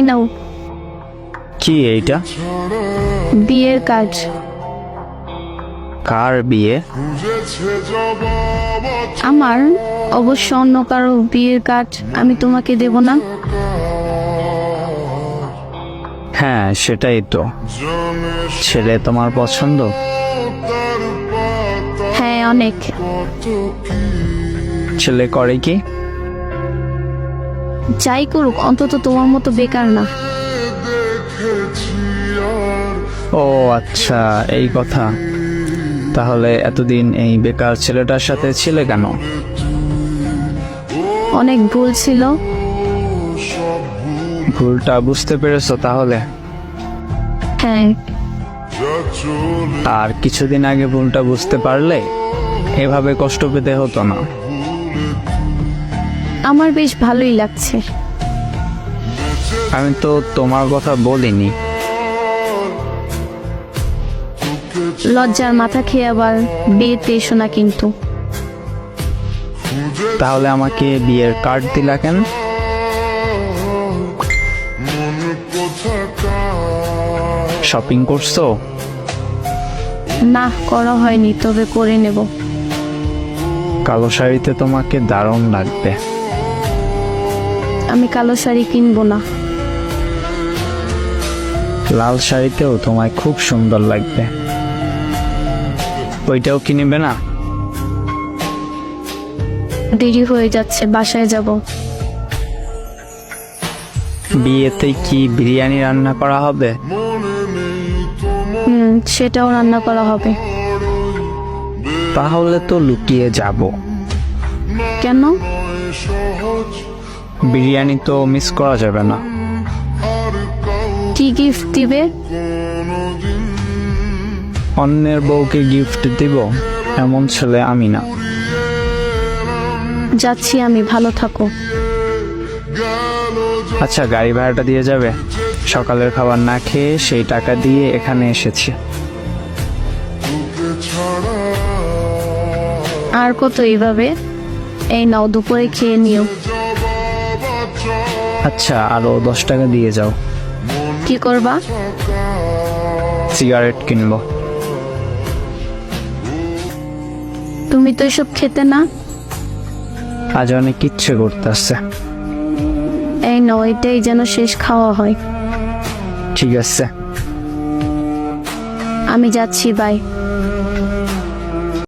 এই নাও। কি এইটা? বিয়ের কাজ। কার বিয়ে? আমার অবশ্য অন্য কারও বিয়ের কাজ আমি তোমাকে দেব না। হ্যাঁ সেটাই তো। ছেলে তোমার পছন্দ? হ্যাঁ অনেক। ছেলে করে কি? যাই করুক অন্তত তোমার মতো বেকার না। ও আচ্ছা এই কথা। তাহলে এতদিন এই বেকার ছেলেটার সাথে ছিলে কেন? অনেক ভুল ছিল। ভুলটা বুঝতে পেরেছ তাহলে? হ্যাঁ। আর কিছুদিন আগে ভুলটা বুঝতে পারলে এভাবে কষ্ট পেতে হতো না। আমার বেশ ভালোই লাগছে। আমি তো তোমার কথা বলিনি। লজ্জার মাথা খেয়ে আবার বিয়েতে এসো না কিন্তু। তাহলে আমাকে বিয়ের কার্ড দিলা কেন? শপিং করছ? না করা হয়নি তবে করে নেব। কালো শাড়িতে তোমাকে দারুণ লাগবে। আমি কালো শাড়ি কিনবো না। লাল শাড়িতেও তোমায় খুব সুন্দর লাগবে। ওইটাও কিনবে না? দেরি হয়ে যাচ্ছে বাসায় যাব। বিয়েতে কি বিরিয়ানি রান্না করা হবে? হুম সেটাও রান্না করা হবে। তাহলে তো লুকিয়ে যাব। কেন? বিরিয়ানি তো মিস করা যাবে না। কি গিফট দিবে? অন্যের বউকে গিফট দিব এমন ছেলে আমি না। যাচ্ছি আমি ভালো থাকো। আচ্ছা গাড়ি ভাড়াটা দিয়ে যাবে। সকালের খাবার না খেয়ে সেই টাকা দিয়ে এখানে এসেছি। আর কত এইভাবে? এই নাও দুপুরে খেয়ে নিও। আচ্ছা আরও দশ টাকা দিয়ে যাও। কি করবা? সিগারেট কিনবো। তুমি তো এসব খেতে না? আজ অনেক ইচ্ছে করতেছে। এই নাও এটাই যেন শেষ খাওয়া হয়। ঠিক আছে। আমি যাচ্ছি বাই।